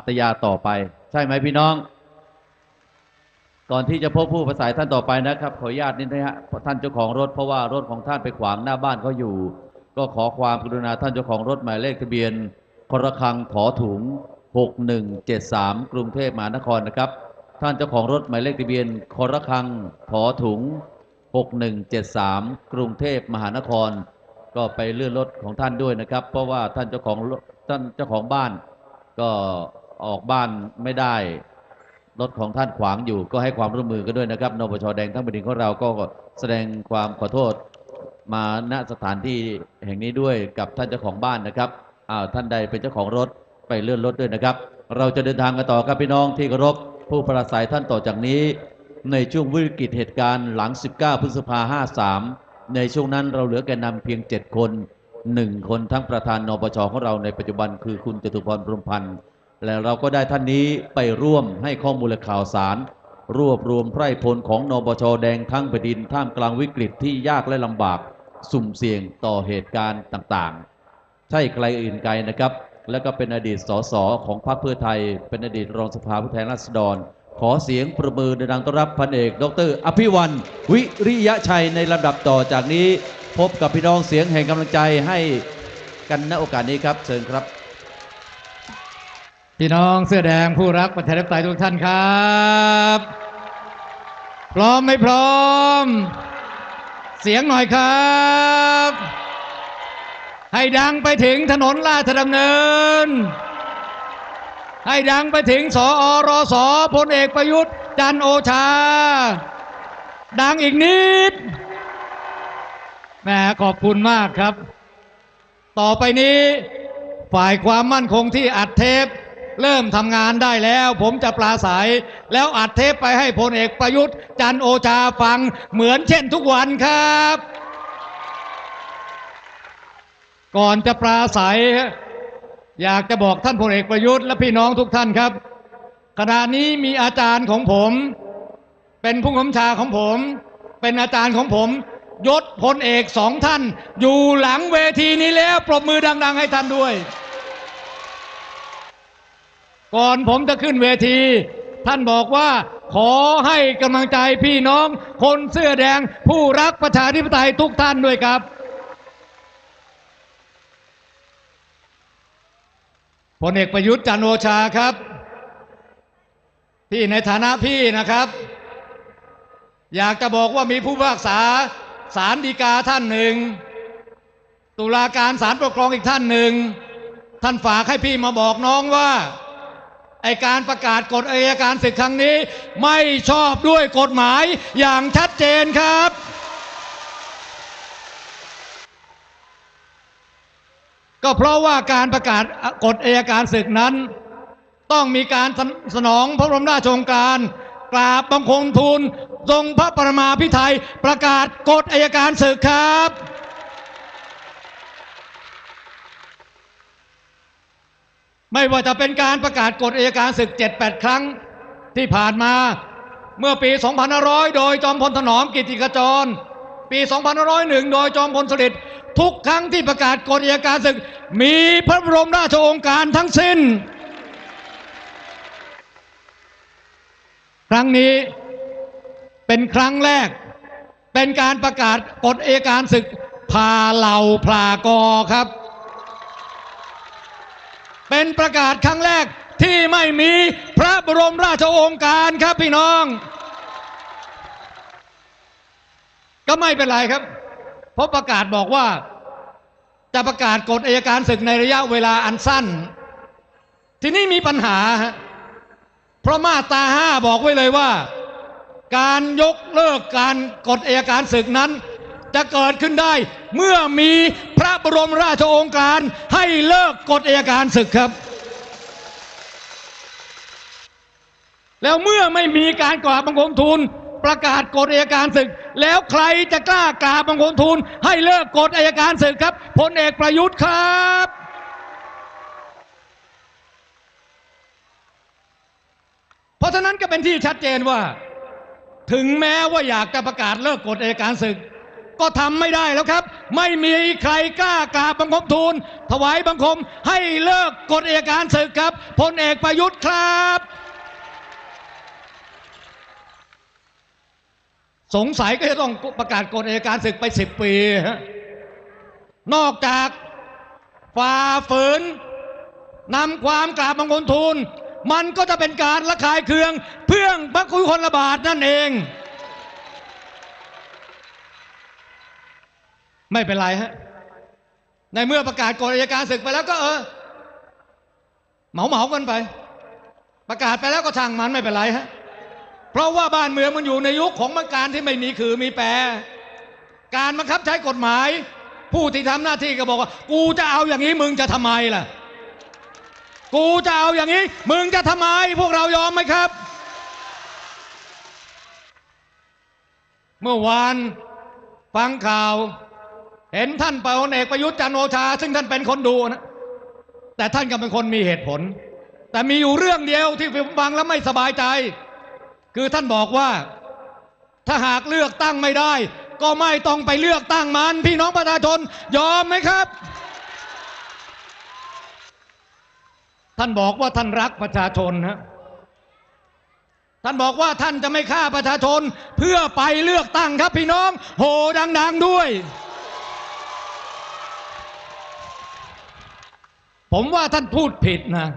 อัตยาต่อไป ใช่ไหมพี่น้อง ก่อนที่จะพบผู้ประสายท่านต่อไปนะครับ ขออนุญาตนิดนะฮะท่านเจ้าของรถเพราะว่ารถของท่านไปขวางหน้าบ้านเขาอยู่ ก็ขอความกรุณาท่านเจ้าของรถหมายเลขทะเบียนครคังถอถุง 6173 กรุงเทพมหานครนะครับ ท่านเจ้าของรถหมายเลขทะเบียนครคังถอถุง 6173 กรุงเทพมหานคร ก็ไปเลื่อนรถของท่านด้วยนะครับ เพราะว่าท่านเจ้าของท่านเจ้าของบ้านก็ ออกบ้านไม่ได้ รถของท่านขวางอยู่ก็ให้ความร่วมมือกันด้วยนะครับนปชแดงทั้งแผ่นดินของเราก็แสดงความขอโทษ มาณสถานที่แห่งนี้ด้วยกับท่านเจ้าของบ้านนะครับอ้าวท่านใดเป็นเจ้าของรถไปเลื่อนรถด้วยนะครับ เราจะเดินทางกันต่อครับพี่น้องที่เคารพผู้ประสัยท่านต่อจากนี้ ในช่วงวิกฤตเหตุการณ์หลัง 19 พฤษภา53 ในช่วงนั้นเราเหลือแกนนำเพียง 7 คน 1 คนทั้งประธานนปชของเราในปัจจุบันคือคุณจตุพรพรมพันธ์ และเราก็ได้ท่านนี้ไปร่วมให้ข้อมูลและข่าวสาร รวบรวมไพร่พลของนปชแดงทั้งแผ่นดินท่ามกลางวิกฤตที่ยากและลำบาก สุ่มเสี่ยงต่อเหตุการณ์ต่างๆ ใช่ใครอื่นไกลนะครับ และก็เป็นอดีตสสของพรรคเพื่อไทย เป็นอดีตรองสภาผู้แทนราษฎร ขอเสียงประมือดังต้อนรับพันเอก ดร อภิวันวิริยะชัยในลำดับต่อจากนี้ พบกับพี่น้องเสียงแห่งกำลังใจให้กันณโอกาสนี้ครับ เชิญครับ พี่น้องเสื้อแดงผู้รักประชาธิปไตยทุกท่านครับ พร้อมไม่พร้อม เสียงหน่อยครับ ให้ดังไปถึงถนนราชดำเนิน ให้ดังไปถึงสอรอสพลเอกประยุทธ์ จันโอชา ดังอีกนิดแหมขอบคุณมากครับ ต่อไปนี้ฝ่ายความมั่นคงที่อัดเทป เริ่มทำงานได้แล้ว ผมจะปราศัยแล้วอัดเทปไปให้พลเอกประยุทธ์ จันโอชาฟังเหมือนเช่นทุกวันครับ ก่อนจะปราศัยอยากจะบอกท่านพลเอกประยุทธ์และพี่น้องทุกท่านครับ ขณะนี้มีอาจารย์ของผม เป็นผู้กำชาของผม เป็นอาจารย์ของผมยศพลเอกสองท่าน อยู่หลังเวทีนี้แล้วปรบมือดัง ๆ ให้ท่านด้วย ก่อนผมจะขึ้นเวที ท่านบอกว่า ขอให้กำลังใจพี่น้อง คนเสื้อแดงผู้รักประชาธิปไตยทุกท่านด้วยครับ พลเอกประยุทธ์จันโอชาครับพี่ในฐานะพี่นะครับ อยากจะบอกว่ามีผู้พิพากษาศาลฎีกาท่านหนึ่ง ตุลาการศาลปกครองอีกท่านหนึ่ง ท่านฝากให้พี่มาบอกน้องว่า ไอการประกาศกฎอัยการศึกครั้งนี้ ไม่ชอบด้วยกฎหมายอย่างชัดเจนครับ ก็เพราะว่าการประกาศกฎอัยการศึกนั้น ต้องมีการสนองพระบรมราชโองการกราบบังคมทูลทรงพระประมาพิไทยประกาศกฎอัยการศึกครับ ไม่ว่าจะเป็นการประกาศกฎอัยการศึก 7-8 ครั้งที่ผ่านมาเมื่อปี 2500 โดยจอมพลถนอมกิติขจร ปี 2501 โดยจอมพลสฤษดิ์ทุกครั้งที่ประกาศกฎอัยการศึก มีพระบรมราชโองการทั้งสิ้น ครั้งนี้เป็นครั้งแรก เป็นการประกาศกฎเอยการศึกพาเหล่าพลากอครับ เป็นประกาศครั้งแรกที่ไม่มีพระบรมราชโองการครับพี่น้อง ก็ไม่เป็นไรครับ เพราะประกาศบอกว่า จะประกาศกฎอัยการศึกในระยะเวลาอันสั้น ทีนี้มีปัญหาฮะเพราะมาตราห้าบอกไว้เลยว่า การยกเลิกการกฎอัยการศึกนั้น จะเกิดขึ้นได้ เมื่อมีพระบรมราชโองการให้เลิกกฎอัยการศึกครับ แล้วเมื่อไม่มีการกราบบังคมทูลประกาศกฎอัยการศึก แล้วใครจะกล้ากราบบังคมทูลให้เลิกกฎอัยการศึกครับพลเอกประยุทธ์ครับเพราะฉะนั้นก็เป็นที่ชัดเจนว่า ถึงแม้ว่าอยากจะประกาศเลิกกฎอัยการศึก ก็ทำไม่ได้แล้วครับ ไม่มีใครกล้ากราบบังคมทูล ถวายบังคมให้เลิกกฎเอัยการศึกครับพลเอกประยุทธ์ครับ สงสัยก็จะต้องประกาศกฎเอัยการศึกไปสิบปีฮะนอกจากฝ่าฝืนนำความกราบบังคมทูล มันก็จะเป็นการระคายเคือง เพื่องพระคุณคนระบาดนั่นเอง ไม่เป็นไรฮะ ในเมื่อประกาศกฎอัยการศึกไปแล้วก็เออ เหมาเหมากันไป ประกาศไปแล้วก็ช่างมันไม่เป็นไรฮะ เพราะว่าบ้านเมืองมันอยู่ในยุคของมังการที่ไม่มีคือมีแปร การบังคับใช้กฎหมาย ผู้ที่ทำหน้าที่ก็บอกว่า กูจะเอาอย่างนี้มึงจะทำไมล่ะ กูจะเอาอย่างนี้ มึงจะทำไม พวกเรายอมไหมครับ เมื่อวานฟังข่าว เห็นท่านพลเอกประยุทธ์จันโอชา ซึ่งท่านเป็นคนดูนะ แต่ท่านก็เป็นคนมีเหตุผล แต่มีอยู่เรื่องเดียวที่ผมฟังแล้วไม่สบายใจ คือท่านบอกว่าถ้าหากเลือกตั้งไม่ได้ ก็ไม่ต้องไปเลือกตั้งมัน พี่น้องประชาชนยอมไหมครับ ท่านบอกว่าท่านรักประชาชนฮะท่านบอกว่าท่านจะไม่ฆ่าประชาชนเพื่อไปเลือกตั้งครับพี่น้อง โหดัง ๆ ด้วย ผมว่าท่านพูดผิดนะ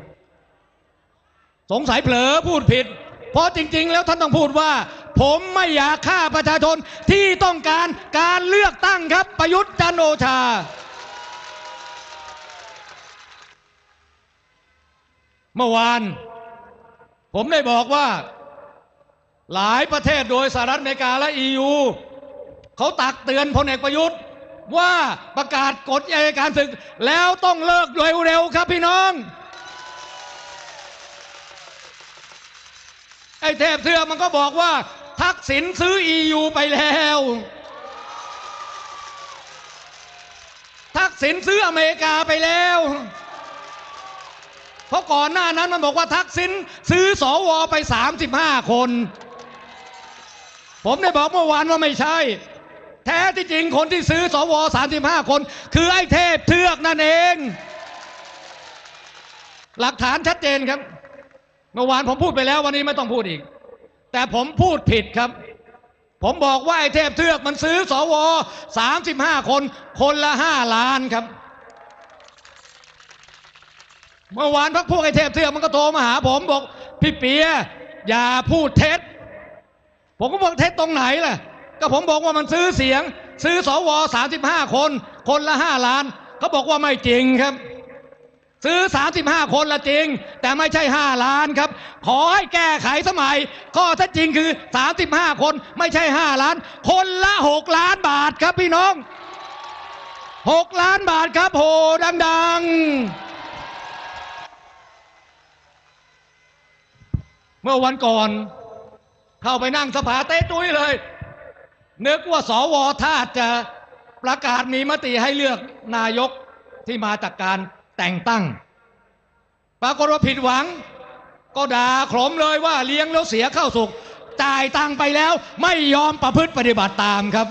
สงสัยเผลอพูดผิด เพราะจริง ๆ แล้วท่านต้องพูดว่า ผมไม่อยากฆ่าประชาชนที่ต้องการการเลือกตั้งครับประยุทธ์จันโอชา เมื่อวาน ผมได้บอกว่า หลายประเทศโดยสหรัฐอเมริกาและ EU เขาตักเตือนพลเอกประยุทธ์ ว่าประกาศกฎอัยการศึก แล้วต้องเลิกเร็วๆครับพี่น้อง ไอ้เทพเทือมันก็บอกว่า ทักษิณซื้อ EU ไปแล้ว ทักษิณซื้ออเมริกาไปแล้ว เพราะก่อนหน้านั้นมันบอกว่าทักษิณซื้อสวไป 35 คน ผมได้บอกเมื่อวานว่าไม่ใช่ แท้ที่จริงคนที่ซื้อสว35 คน คือไอ้เทพเทือกนั่นเอง หลักฐานชัดเจนครับ เมื่อวานผมพูดไปแล้ววันนี้ไม่ต้องพูดอีก แต่ผมพูดผิดครับ ผมบอกว่าไอ้เทพเทือกมันซื้อสว35 คน คนละ 5 ล้านครับเมื่อวานพักพวกไอ้เทพเทือกมันก็โทรมาหาผมบอก พี่เปียอย่าพูดเท็จ ผมก็บอกเท็จตรงไหนล่ะ ก็ผมบอกว่ามันซื้อเสียง ซื้อสว35คน คนละ5ล้านเขาบอกว่าไม่จริงครับ ซื้อ 35 คนละจริง แต่ไม่ใช่ 5 ล้านครับ ขอให้แก้ไขสมัย ข้อเท็จจริงคือ 35 คนไม่ใช่ 5 ล้าน คนละ 6 ล้านบาทครับพี่น้อง 6 ล้านบาทครับโหดังๆเมื่อวันก่อน เข้าไปนั่งสภาเต้ตุ้ยเลย นึกว่าสวท่าจะประกาศมีมติให้เลือกนายกที่มาจากการแต่งตั้ง ปรากฏว่าผิดหวัง ก็ด่าโขลมเลยว่าเลี้ยงแล้วเสียเข้าสุกจ่ายตังไปแล้วไม่ยอมประพฤติปฏิบัติตามครับ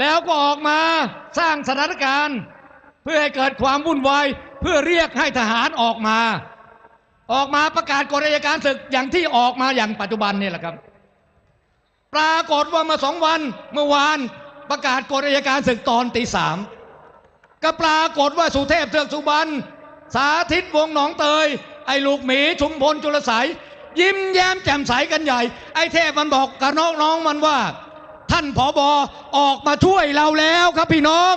แล้วก็ออกมาสร้างสถานการณ์ เพื่อให้เกิดความวุ่นวายเพื่อเรียกให้ทหารออกมา ออกมาประกาศกฎอัยการศึกอย่างที่ออกมาอย่างปัจจุบันนี่แหละครับ ปรากฏว่ามาสองวันเมื่อวานประกาศกฎอัยการศึกตอนตีสามก็ปรากฏว่าสุเทพเทือกสุบรรณสาธิตวงหนองเตย ไอ้ลูกหมีชุมพลจุลสายยิ้มแย้มแจ่มใสกันใหญ่ ไอ้เทพมันบอกกับน้องๆมันว่า ท่านผอบอออกมาช่วยเราแล้วครับพี่น้อง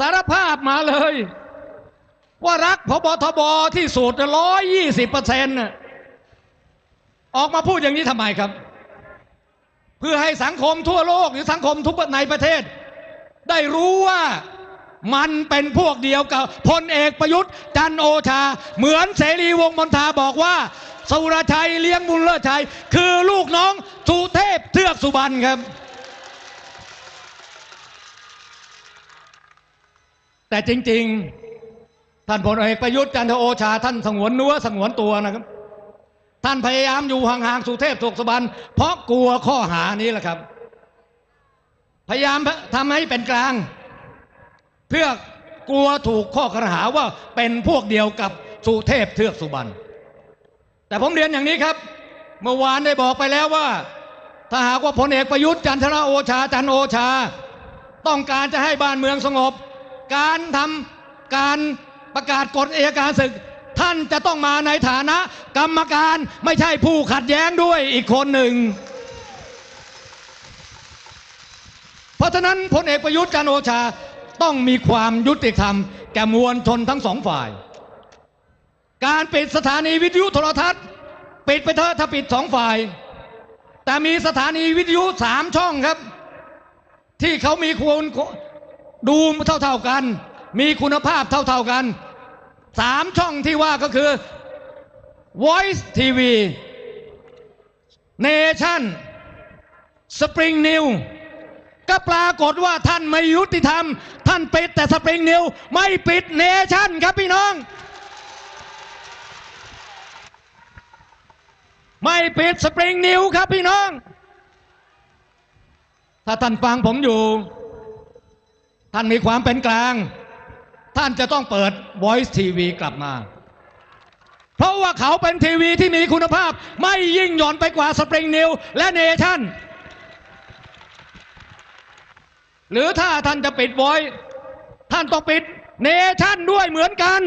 สารภาพมาเลย ว่ารักพบทบที่สุดร้อยยี่สิบเปอร์เซ็นต์ออกมาพูดอย่างนี้ทำไมครับ เพื่อให้สังคมทั่วโลกหรือสังคมทุกในประเทศ ได้รู้ว่ามันเป็นพวกเดียวกับพลเอกประยุทธ์ จันโอชา เหมือนเสรีวงมนทาบอกว่าสุรชัยเลี้ยงบุญเลิศชัย คือลูกน้องสุเทพเทือกสุบรรณครับ แต่จริง ๆ ท่านพลเอกประยุทธ์จันทร์โอชา ท่านสงวนเนื้อสงวนตัวนะครับ ท่านพยายามอยู่ห่างๆสุเทพสุขสบันเพราะกลัวข้อหานี้แหละครับ พยายามทำให้เป็นกลาง เพื่อกลัวถูกข้อกล่าวหาว่าเป็นพวกเดียวกับสุเทพเทือกสุบรรณแต่ผมเรียนอย่างนี้ครับ เมื่อวานได้บอกไปแล้วว่า ถ้าหากว่าพลเอกประยุทธ์จันทร์โอชาจันโอชา ต้องการจะให้บ้านเมืองสงบ การทำการประกาศกฎเอยการศึก ท่านจะต้องมาในฐานะ กรรมการไม่ใช่ผู้ขัดแย้งด้วยอีกคนหนึ่ง เพราะฉะนั้นพลเอกประยุทธ์จันทร์โอชาต้องมีความยุติธรรม แก่มวลชนทั้งสองฝ่าย การปิดสถานีวิทยุโทรทัศน์ ปิดไปเถอะถ้าปิดสองฝ่าย แต่มีสถานีวิทยุสามช่องครับ ที่เขามีควร ดูเท่าๆกัน มีคุณภาพเท่าๆกันสามช่องที่ว่าก็คือ Voice TV Nation Spring New ก็ปรากฏว่าท่านไม่ยุติธรรม ท่านปิดแต่สปริงนิวไม่ปิดเนชั่นครับพี่น้อง ไม่ปิดสปริงนิวครับพี่น้อง ถ้าท่านฟังผมอยู่ ท่านมีความเป็นกลาง ท่านจะต้องเปิด Voice TV กลับมา เพราะว่าเขาเป็นทีวีที่มีคุณภาพ ไม่ยิ่งหย่อนไปกว่าสปริงนิวและเนชั่น หรือถ้าท่านจะปิดบอยท่านต้องปิดเนชั่นด้วยเหมือนกัน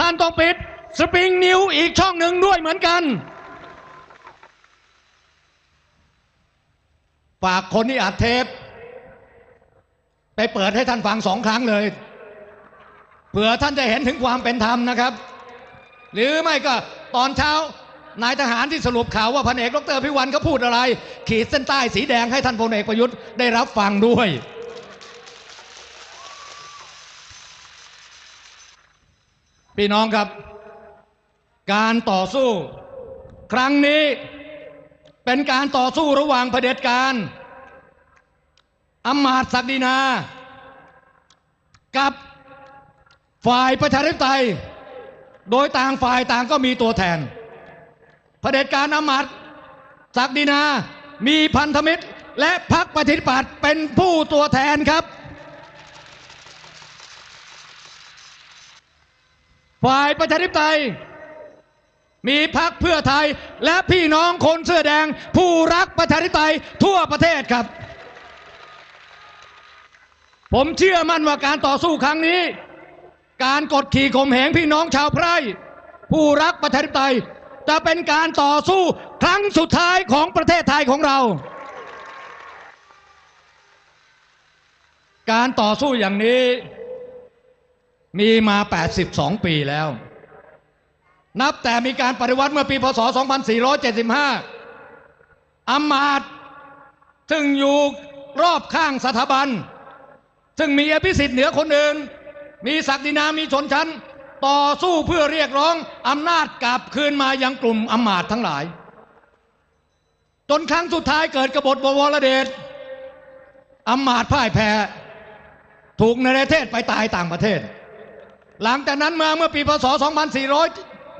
ท่านต้องปิดสปริงนิวอีกช่องหนึ่งด้วยเหมือนกัน ฝากคนที่อัดเทป ไปเปิดให้ท่านฟังสองครั้งเลยเผื่อท่านจะเห็นถึงความเป็นธรรมนะครับ หรือไม่ก็ตอนเช้านายทหารที่สรุปข่าวว่าพันเอกดรพิวันเขาพูดอะไร ขีดเส้นใต้สีแดงให้ท่านพลเอกประยุทธ์ได้รับฟังด้วย พี่น้องครับ การต่อสู้ ครั้งนี้ เป็นการต่อสู้ระหว่างเผด็จการอำมาตย์ศักดินา กับฝ่ายประชาธิปไตย โดยต่างฝ่ายต่างก็มีตัวแทนเผด็จการอำมาตย์ศักดินามีพันธมิตรและพรรคประชาธิปัตย์เป็นผู้ตัวแทนครับ ฝ่ายประชาธิปไตย มีพรรคเพื่อไทยและพี่น้องคนเสื้อแดง ผู้รักประชาธิปไตยทั่วประเทศครับ ผมเชื่อมั่นว่าการต่อสู้ครั้งนี้ การกดขี่ข่มเหงพี่น้องชาวไพร่ ผู้รักประชาธิปไตยจะเป็นการต่อสู้ครั้งสุดท้ายของประเทศไทยของเรา การต่อสู้อย่างนี้มีมา 82 ปีแล้ว นับแต่มีการปฏิวัติเมื่อปีพศ 2475อำมาตย์ซึ่งอยู่รอบข้างสถาบัน ซึ่งมีอภิสิทธิ์เหนือคนอื่น มีศักดินา มีชนชั้น ต่อสู้เพื่อเรียกร้องอำนาจกลับคืนมายังกลุ่มอำมาตย์ทั้งหลาย จนครั้งสุดท้ายเกิดกบฏบวรเดชอำมาตย์พ่ายแพ้ ถูกในประเทศไปตายต่างประเทศ หลังจากนั้นมาเมื่อปีพศ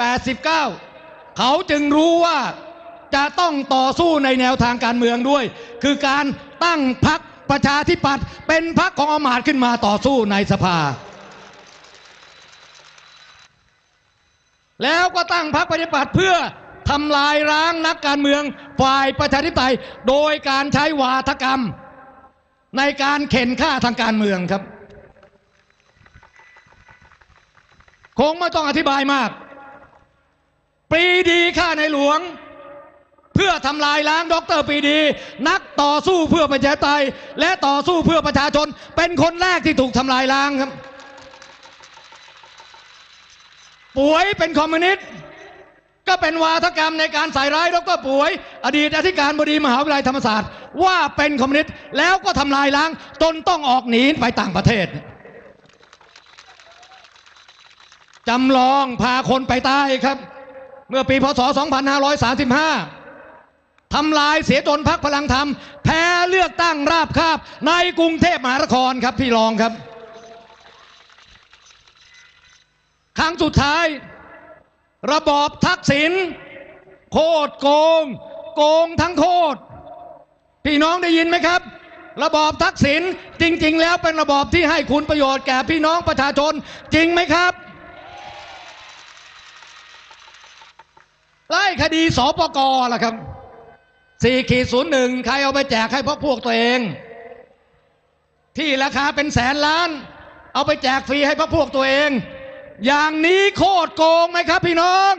2489 เขาจึงรู้ว่าจะต้องต่อสู้ในแนวทางการเมืองด้วย คือการตั้งพรรคประชาธิปัตย์เป็นพรรคของอมาตขึ้นมาต่อสู้ในสภา แล้วก็ตั้งพรรคประชาธิปัตย์เพื่อทำลายล้างนักการเมืองฝ่ายประชาธิปไตยโดยการใช้วาทกรรม ในการเข็นฆ่าทางการเมืองครับ คงไม่ต้องอธิบายมาก ปรีดีฆ่าในหลวง เพื่อทำลายล้างด็อกเตอร์ปรีดี นักต่อสู้เพื่อประชาธิปไตยและต่อสู้เพื่อประชาชน เป็นคนแรกที่ถูกทำลายล้างครับป่วยเป็นคอมมิวนิสต์ก็เป็นวาทกรรมในการใส่ร้ายดรป่วย อดีตอธิการบดีมหาวิทยาลัยธรรมศาสตร์ ว่าเป็นคอมมิวนิสต์แล้วก็ทำลายล้างจนต้องออกหนีไปต่างประเทศจำลองพาคนไปใตายครับ มื่อปีพศ 2535 ทำลายเสียจนพักพลังธรรม แพ้เลือกตั้งราบคาบ ในกรุงเทพมหานครครับพี่รองครับ ครั้งสุดท้าย ระบอบทักษิณโคตรโกง โกงทั้งโคตรพี่น้องได้ยินไหมครับ ระบอบทักษิณจริง ๆ แล้วเป็นระบอบที่ให้คุณประโยชน์แก่พี่น้องประชาชนจริงไหมครับ ไล่คดีสปกล่ะครับสี่ขีดศูนย์หนึ่งใครเอาไปแจกให้พวกพวกตัวเอง ที่ราคาเป็นแสนล้าน เอาไปแจกฟรีให้พวกพวกตัวเอง อย่างนี้โคตรโกงไหมครับพี่น้อง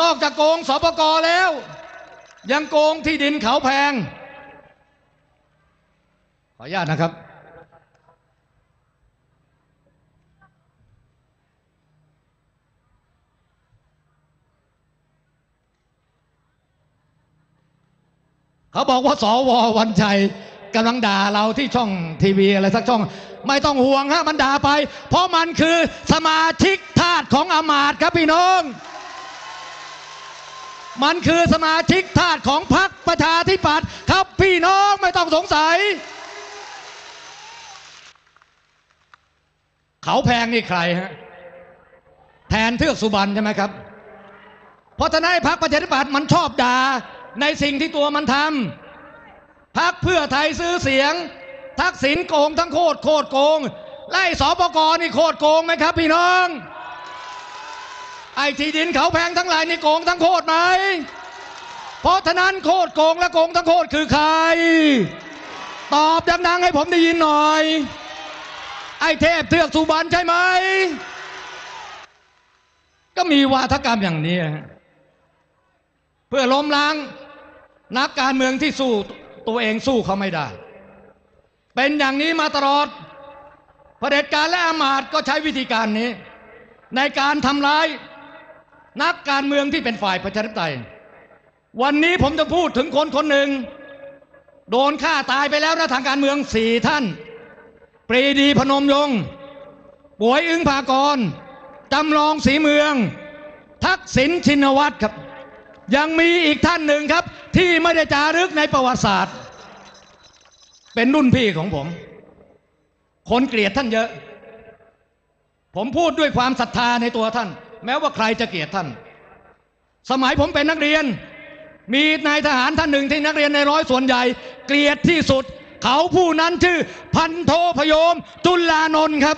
นอกจากโกงสปกแล้ว ยังโกงที่ดินเขาแพง ขออนุญาตนะครับ เขาบอกว่าสววันชัยกำลังด่าเราที่ช่องทีวีอะไรสักช่อง ไม่ต้องห่วงฮะมันด่าไป เพราะมันคือสมาชิกทาสของอมาตย์ครับพี่น้อง มันคือสมาชิกทาสของพรรคประชาธิปัตย์ครับพี่น้องไม่ต้องสงสัย เขาแพงนี่ใครฮะแทนเทือกสุบรรณใช่ไหมครับ เพราะฉะนั้นไอ้พรรคประชาธิปัตย์มันชอบด่า ในสิ่งที่ตัวมันทำพรรคเพื่อไทยซื้อเสียง ทักษิณโกงทั้งโคตรโคตรโกง ไล่สปกนี่โคตรโกงไหมครับ พี่น้อง ไอ้ที่ดินเขาแพงทั้งหลายนี่โกงทั้งโคตรไหมเพราะฉะนั้นโคตรโกงและโกงทั้งโคตรคือใคร ตอบดังๆให้ผมได้ยินหน่อย ไอ้เทพเทือกสุบรรณใช่ไหมก็มีวาทกรรมอย่างนี้ เพื่อล้มล้าง นักการเมืองที่สู้ตัวเองสู้เขาไม่ได้ เป็นอย่างนี้มาตลอดเผด็จการและอามาตย์ก็ใช้วิธีการนี้ ในการทำร้ายนักการเมืองที่เป็นฝ่ายประชาธิปไตย วันนี้ผมจะพูดถึงคนคนหนึ่ง โดนฆ่าตายไปแล้วนะทางการเมืองสี่ท่าน ปรีดีพนมยงค์ป่วยอึ้งภากรจำลองสีเมือง ทักษิณชินวัตรครับ ยังมีอีกท่านหนึ่งครับ ที่ไม่ได้จารึกในประวัติศาสตร์ เป็นรุ่นพี่ของผม คนเกลียดท่านเยอะ ผมพูดด้วยความศรัทธาในตัวท่าน แม้ว่าใครจะเกลียดท่าน สมัยผมเป็นนักเรียน มีนายทหารท่านหนึ่งที่นักเรียนในร้อยส่วนใหญ่ เกลียดที่สุด เขาผู้นั้นชื่อพันโทพยม จุลานนท์ครับ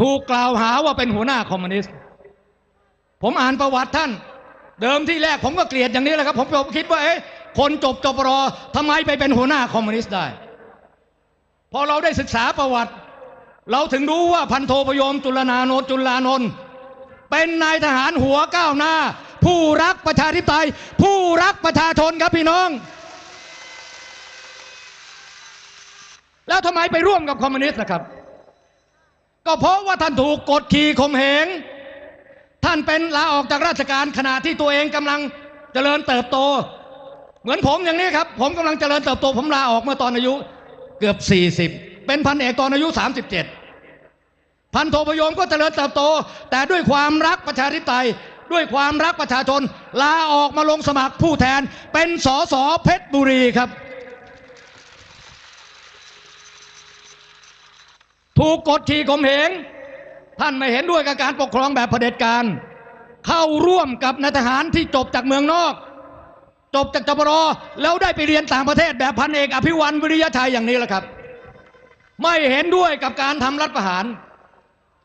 ถูกกล่าวหาว่าเป็นหัวหน้าคอมมิวนิสต์ ผมอ่านประวัติท่าน เดิมที่แรกผมก็เกลียดอย่างนี้แหละครับ ผมผมคิดว่าเอ๊ะคนจบจบรอทำไมไปเป็นหัวหน้าคอมมิวนิสต์ได้ พอเราได้ศึกษาประวัติ เราถึงรู้ว่าพันโทพยมจุลนาโนจุลานนท์เป็นนายทหารหัวก้าวหน้า ผู้รักประชาธิปไตย ผู้รักประชาชนครับพี่น้อง แล้วทำไมไปร่วมกับคอมมิวนิสต์นะครับ ก็เพราะว่าท่านถูกกดขี่ข่มเหง ท่านเป็นลาออกจากราชการขณะที่ตัวเองกำลังเจริญเติบโต เหมือนผมอย่างนี้ครับ ผมกำลังเจริญเติบโต ผมลาออกเมื่อตอนอายุเกือบ 40 เป็นพันเอกตอนอายุ 37 พันโทพยมก็เจริญเติบโต แต่ด้วยความรักประชาธิปไตยด้วยความรักประชาชน ลาออกมาลงสมัครผู้แทนเป็นสสเพชรบุรีครับ ถูกกดขี่ข่มเหงท่านไม่เห็นด้วยกับการปกครองแบบเผด็จการ เข้าร่วมกับนายทหารที่จบจากเมืองนอก จบจากจปรแล้วได้ไปเรียนต่างประเทศแบบพันเอกอภิวันวิริยชัยอย่างนี้แหละครับ ไม่เห็นด้วยกับการทำรัฐประหาร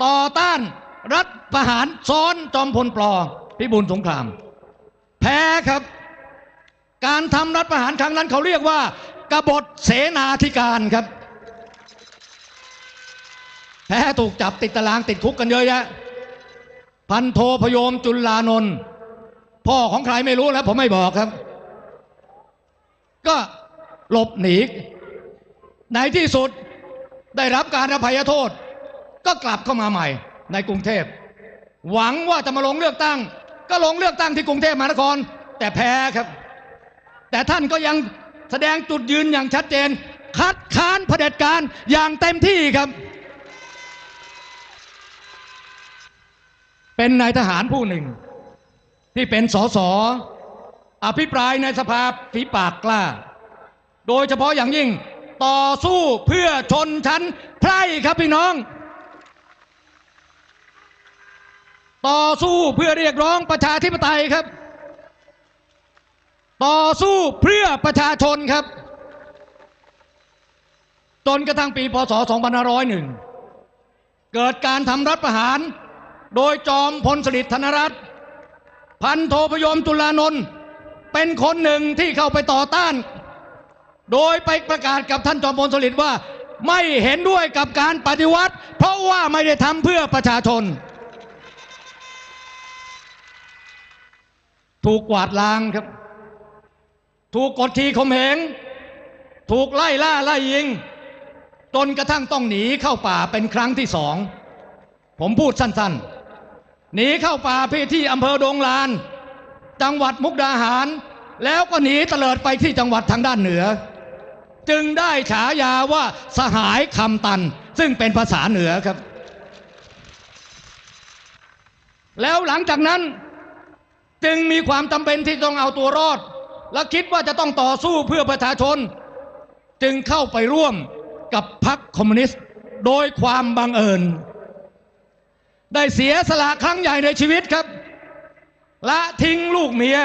ต่อต้านรัฐประหารซ้อนจอมพลปลอพิบูลสงคราม แพ้ครับ การทำรัฐประหารครั้งนั้นเขาเรียกว่ากบฏเสนาธิการครับ แพ้ถูกจับติดตารางติดคุกกันเยอะแยะพันโทพยมจุลานนท์พ่อของใครไม่รู้แล้วผมไม่บอกครับ ก็หลบหนีในที่สุดได้รับการอภัยโทษ ก็กลับเข้ามาใหม่ ในกรุงเทพ หวังว่าจะมาลงเลือกตั้ง ก็ลงเลือกตั้งที่กรุงเทพมหานคร แต่แพ้ครับ แต่ท่านก็ยังแสดงจุดยืนอย่างชัดเจน คัดค้านเผด็จการอย่างเต็มที่ครับ เป็นนายทหารผู้หนึ่ง ที่เป็นสสอภิปรายในสภาฝีปากกล้า โดยเฉพาะอย่างยิ่งต่อสู้เพื่อชนชั้นไพร่ครับพี่น้อง ต่อสู้เพื่อเรียกร้องประชาธิปไตยครับ ต่อสู้เพื่อประชาชนครับ จนกระทั่งปีพศ 2501 เกิดการทำรัฐประหาร โดยจอมพลสฤษดิ์ธนรัตน์พันโทพยมจุลานนท์เป็นคนหนึ่งที่เข้าไปต่อต้าน โดยไปประกาศกับท่านจอมพลสฤษดิ์ว่าไม่เห็นด้วยกับการปฏิวัติ เพราะว่าไม่ได้ทำเพื่อประชาชน ถูกกวาดล้างครับ ถูกกดขี่ข่มเหงถูกไล่ล่าไล่ยิง จนกระทั่งต้องหนีเข้าป่าเป็นครั้งที่สอง ผมพูดสั้นๆ หนีเข้าป่าพี่ที่อำเภอดงลาน จังหวัดมุกดาหาร แล้วก็หนีเตลิดไปที่จังหวัดทางด้านเหนือ จึงได้ฉายาว่าสหายคำตัน ซึ่งเป็นภาษาเหนือครับ แล้วหลังจากนั้นจึงมีความจำเป็นที่ต้องเอาตัวรอด และคิดว่าจะต้องต่อสู้เพื่อประชาชน จึงเข้าไปร่วมกับพรรคคอมมิวนิสต์ โดยความบังเอิญ ได้เสียสละครั้งใหญ่ในชีวิตครับ ละทิ้งลูกเมีย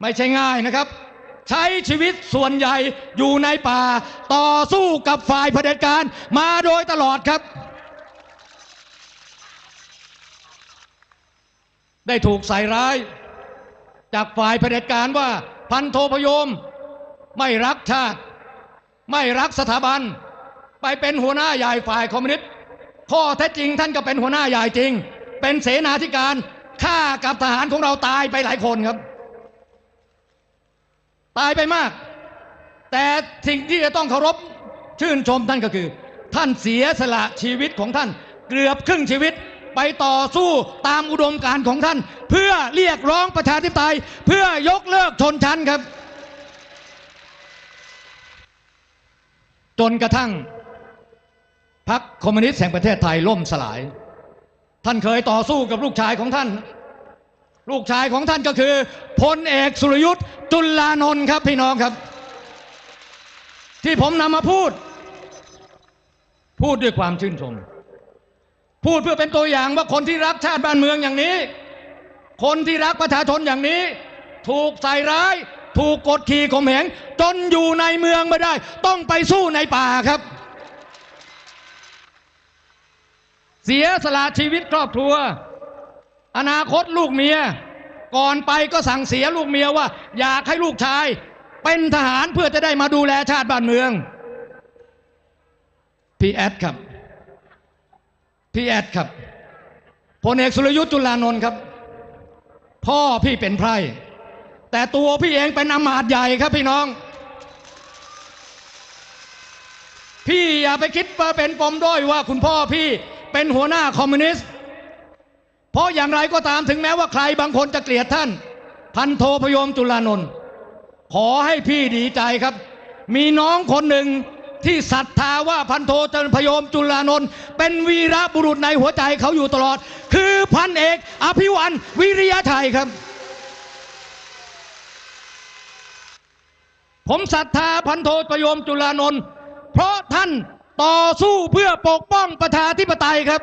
ไม่ใช่ง่ายนะครับ ใช้ชีวิตส่วนใหญ่อยู่ในป่า ต่อสู้กับฝ่ายเผด็จการมาโดยตลอดครับ ได้ถูกใส่ร้าย จากฝ่ายเผด็จการว่าพันโทพยม ไม่รักชาติ ไม่รักสถาบัน ไปเป็นหัวหน้าใหญ่ฝ่ายคอมมิวนิสต์ ข้อเท็จจริงท่านก็เป็นหัวหน้าใหญ่จริง เป็นเสนาธิการฆ่ากับทหารของเราตายไปหลายคนครับ ตายไปมาก แต่สิ่งที่จะต้องเคารพชื่นชมท่านก็คือ ท่านเสียสละชีวิตของท่าน เกือบครึ่งชีวิตไปต่อสู้ตามอุดมการณ์ของท่าน เพื่อเรียกร้องประชาธิปไตย เพื่อยกเลิกชนชั้นครับ จนกระทั่ง พรรคคอมมิวนิสต์แห่งประเทศไทยล่มสลาย ท่านเคยต่อสู้กับลูกชายของท่าน ลูกชายของท่านก็คือพลเอกสุรยุทธ์จุลานนท์ครับพี่น้องครับ ที่ผมนำมาพูด พูดด้วยความชื่นชม พูดเพื่อเป็นตัวอย่างว่าคนที่รักชาติบ้านเมืองอย่างนี้ คนที่รักประชาชนอย่างนี้ ถูกใส่ร้าย ถูกกดขี่ข่มเหงจนอยู่ในเมืองไม่ได้ ต้องไปสู้ในป่าครับ เสียสละชีวิตครอบครัว อนาคตลูกเมีย ก่อนไปก็สั่งเสียลูกเมียว่า อยากให้ลูกชาย เป็นทหารเพื่อจะได้มาดูแลชาติบ้านเมืองพี่แอดครับพี่แอดครับพลเอกสุรยุทธ์จุลานนท์ครับ พ่อพี่เป็นไพร่แต่ตัวพี่เองเป็นอำมาตย์ใหญ่ครับพี่น้อง พี่อย่าไปคิดว่าเป็นปมด้อยว่าคุณพ่อพี่ เป็นหัวหน้าคอมมิวนิสต์ เพราะอย่างไรก็ตามถึงแม้ว่าใครบางคนจะเกลียดท่าน พันโทพยมจุลานนท์ขอให้พี่ดีใจครับ มีน้องคนหนึ่งที่ศรัทธาว่าพันโทจพยมจุลานนท์เป็นวีรบุรุษในหัวใจเขาอยู่ตลอด คือพันเอกอภิวันวิริยะชัยครับ ผมศรัทธาพันโทพยมจุลานนท์เพราะท่าน ต่อสู้เพื่อปกป้องประชาธิปไตยครับ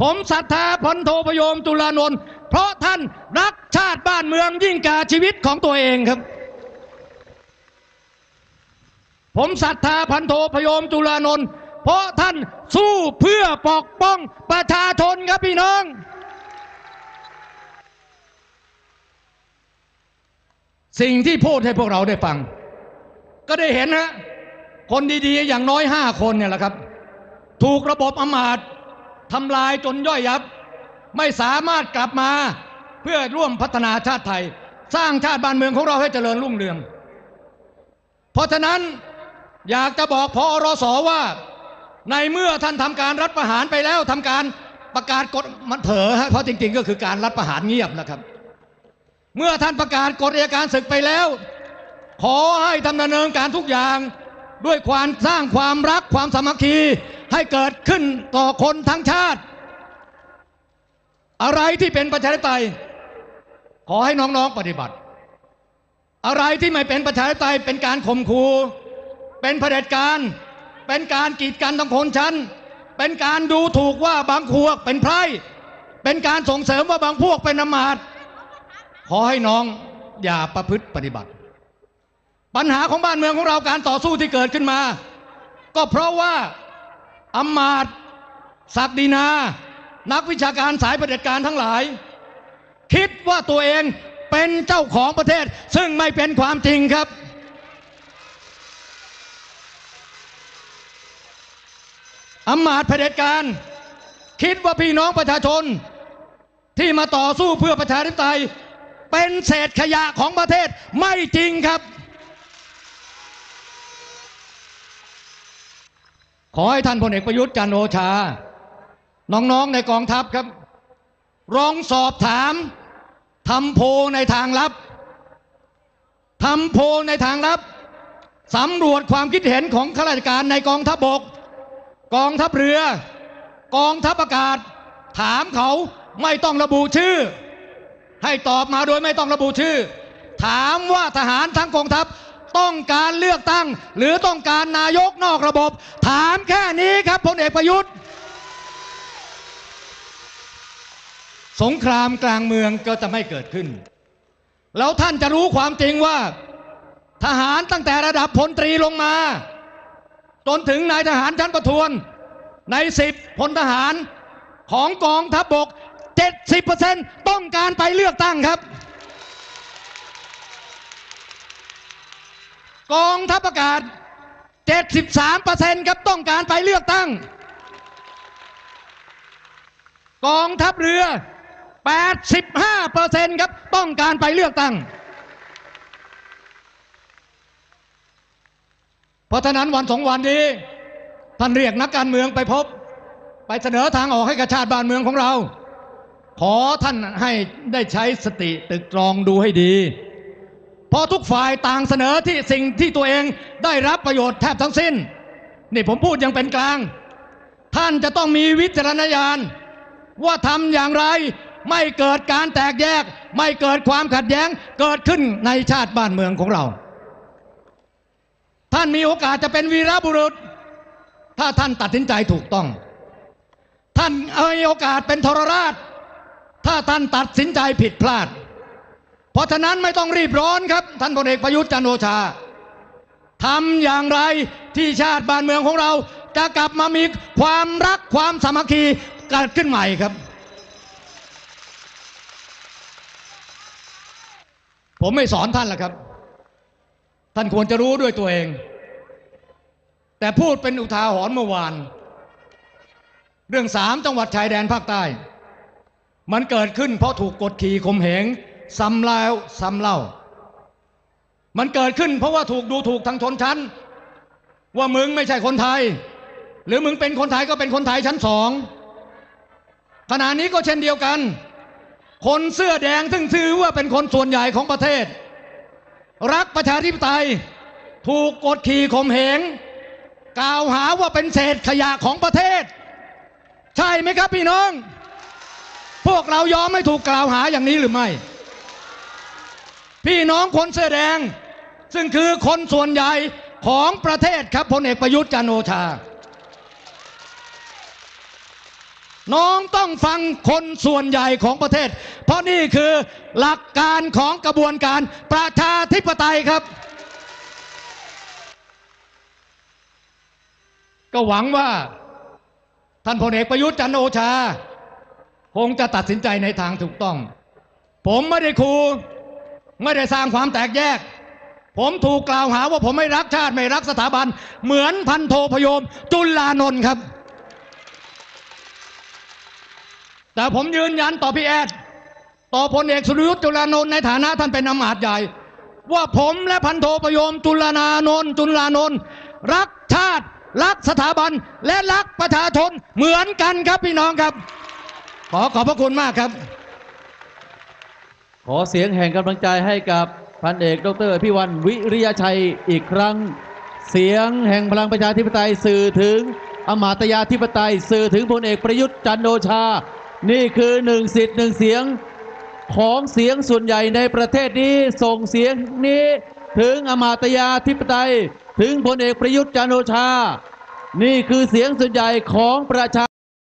ผมศรัทธาพันโทพยมจุลานนท์เพราะท่านรักชาติบ้านเมืองยิ่งกว่าชีวิตของตัวเองครับ ผมศรัทธาพันโทพยมจุลานนท์เพราะท่านสู้เพื่อปกป้องประชาชนครับพี่น้อง สิ่งที่พูดให้พวกเราได้ฟัง ก็ได้เห็นฮะคนดีๆ อย่างน้อยห้าคนเนี่ยแหละครับ ถูกระบบอำมาตย์ทำลายจนย่อยยับ ไม่สามารถกลับมาเพื่อร่วมพัฒนาชาติไทย สร้างชาติบ้านเมืองของเราให้เจริญรุ่งเรือง เพราะฉะนั้นอยากจะบอกพอรสว่า ในเมื่อท่านทำการรัฐประหารไปแล้วทำการประกาศกฎมันเผลอฮะเพราะจริง ๆ ก็คือการรัฐประหารเงียบนะครับ เมื่อท่านประกาศกฎอัยการศึกไปแล้ว ขอให้ทำดำเนินการทุกอย่าง ด้วยความสร้างความรักความสามัคคี ให้เกิดขึ้นต่อคนทั้งชาติ อะไรที่เป็นประชาธิปไตย ขอให้น้องๆปฏิบัติ อะไรที่ไม่เป็นประชาธิปไตยเป็นการข่มขู่เป็นเผด็จการ เป็นการกีดกันทางคนชั้น เป็นการดูถูกว่าบางพวกเป็นไพร่เป็นการส่งเสริมว่าบางพวกเป็นอมาตขอให้น้องอย่าประพฤติปฏิบัติ ปัญหาของบ้านเมืองของเราการต่อสู้ที่เกิดขึ้นมา ก็เพราะว่าอำมาตย์ศักดินา นักวิชาการสายเผด็จการทั้งหลาย คิดว่าตัวเองเป็นเจ้าของประเทศ ซึ่งไม่เป็นความจริงครับ อำมาตย์เผด็จการ คิดว่าพี่น้องประชาชน ที่มาต่อสู้เพื่อประชาธิปไตย เป็นเศษขยะของประเทศไม่จริงครับ ขอให้ท่านพลเอกประยุทธ์จันโอชา น้องๆในกองทัพครับร้องสอบถามทำโพลในทางลับทำโพลในทางลับสำรวจความคิดเห็นของข้าราชการในกองทัพบก กองทัพเรือ กองทัพอากาศ ถามเขาไม่ต้องระบุชื่อ ให้ตอบมาโดยไม่ต้องระบุชื่อ ถามว่าทหารทั้งกองทัพ ต้องการเลือกตั้ง หรือต้องการนายกนอกระบบ ถามแค่นี้ครับพลเอกประยุทธ์ สงครามกลางเมืองก็จะไม่เกิดขึ้น แล้วท่านจะรู้ความจริงว่า ทหารตั้งแต่ระดับพลตรีลงมา จนถึงนายทหารชั้นประทวน ในสิบพลทหารของกองทัพบก 70%ต้องการไปเลือกตั้งครับ กองทัพอากาศ 73%ครับต้องการไปเลือกตั้ง กองทัพเรือ 85%ครับต้องการไปเลือกตั้ง เพราะฉะนั้นวันสองวันนี้ ท่านเรียกนักการเมืองไปพบ ไปเสนอทางออกให้กับชาติบ้านเมืองของเรา ขอท่านให้ได้ใช้สติตึกตรองดูให้ดี เพราะทุกฝ่ายต่างเสนอที่สิ่งที่ตัวเองได้รับประโยชน์แทบทั้งสิ้น นี่ผมพูดยังเป็นกลาง ท่านจะต้องมีวิจารณญาณว่าทำอย่างไรไม่เกิดการแตกแยก ไม่เกิดความขัดแย้งเกิดขึ้นในชาติบ้านเมืองของเรา ท่านมีโอกาสจะเป็นวีรบุรุษ ถ้าท่านตัดสินใจถูกต้อง ท่านมีโอกาสเป็นทรราช ถ้าท่านตัดสินใจผิดพลาด เพราะฉะนั้นไม่ต้องรีบร้อนครับ ท่านพลเอกประยุทธ์จันโอชาทำอย่างไรที่ชาติบ้านเมืองของเรา จะกลับมามีความรักความสามัคคีเกิดขึ้นใหม่ครับ ผมไม่สอนท่านละครับ ท่านควรจะรู้ด้วยตัวเอง แต่พูดเป็นอุทาหรณ์เมื่อวาน เรื่องสามจังหวัดชายแดนภาคใต้ มันเกิดขึ้นเพราะถูกกดขี่ข่มเหง ซ้ำแล้วซ้ำเล่า มันเกิดขึ้นเพราะว่าถูกดูถูกทางชนชั้น ว่ามึงไม่ใช่คนไทย หรือมึงเป็นคนไทยก็เป็นคนไทยชั้นสองขณะนี้ก็เช่นเดียวกัน คนเสื้อแดงซึ่งชื่อว่าเป็นคนส่วนใหญ่ของประเทศ รักประชาธิปไตย ถูกกดขี่ข่มเหงกล่าวหาว่าเป็นเศษขยะของประเทศ ใช่ไหมครับพี่น้อง พวกเรายอมไม่ถูกกล่าวหาอย่างนี้หรือไม่ พี่น้องคนเสื้อแดง ซึ่งคือคนส่วนใหญ่ของประเทศครับพลเอกประยุทธ์จันโอชา น้องต้องฟังคนส่วนใหญ่ของประเทศ เพราะนี่คือหลักการของกระบวนการประชาธิปไตยครับ ก็หวังว่าท่านพลเอกประยุทธ์จันโอชา คงจะตัดสินใจในทางถูกต้อง ผมไม่ได้ครู ไม่ได้สร้างความแตกแยก ผมถูกกล่าวหาว่าผมไม่รักชาติไม่รักสถาบัน เหมือนพันโทพยมจุลานนท์ครับ แต่ผมยืนยันต่อพี่แอดต่อพลเอกสุรยุทธ์จุลานนท์ในฐานะท่านเป็นอำมาตย์ใหญ่ ว่าผมและพันโทประโยมจุลานานนท์จุลานนท์รักชาติรักสถาบันและรักประชาชนเหมือนกันครับพี่น้องครับ ขอขอบพระคุณมากครับ ขอเสียงแห่งกำลังใจให้กับพันเอกดรพิวันวิริยชัยอีกครั้ง เสียงแห่งพลังประชาธิปไตยสื่อถึงอมาตยาธิปไตยสื่อถึงพลเอกประยุทธ์จันโอชา นี่คือหนึ่งสิทธิ์หนึ่งเสียงของเสียงส่วนใหญ่ในประเทศนี้ส่งเสียงนี้ถึงอมาตยาธิปไตย ถึงพลเอกประยุทธ์จันโอชา นี่คือเสียงส่วนใหญ่ของประชา